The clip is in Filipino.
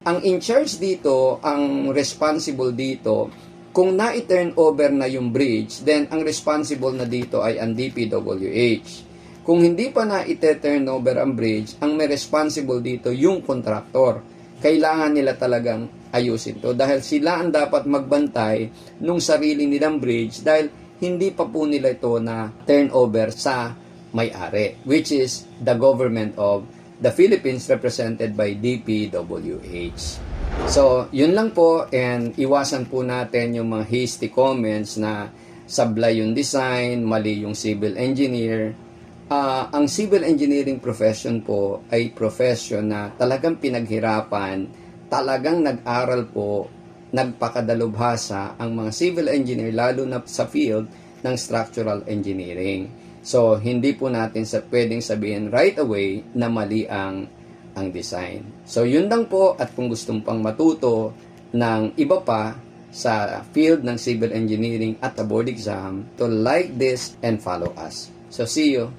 Ang in charge dito, ang responsible dito, kung na-turn over na yung bridge, then ang responsible na dito ay ang DPWH. Kung hindi pa na-turn over ang bridge, ang may responsible dito yung contractor. Kailangan nila talagang ayusin to dahil sila ang dapat magbantay nung sarili nilang bridge dahil hindi pa po nila ito na turnover sa may-ari which is the government of the Philippines represented by DPWH. So, yun lang po and iwasan po natin yung mga hasty comments na sablay yung design, mali yung civil engineer. Ah, ang civil engineering profession po ay profession na talagang pinaghirapan, talagang nag-aral po, nagpakadalubhasa ang mga civil engineer lalo na sa field ng structural engineering. So, hindi po natin sa pwedeng sabihin right away na mali ang ang design. So, yun lang po at kung gustong pang matuto ng iba pa sa field ng civil engineering at the board exam, to like this and follow us. So, see you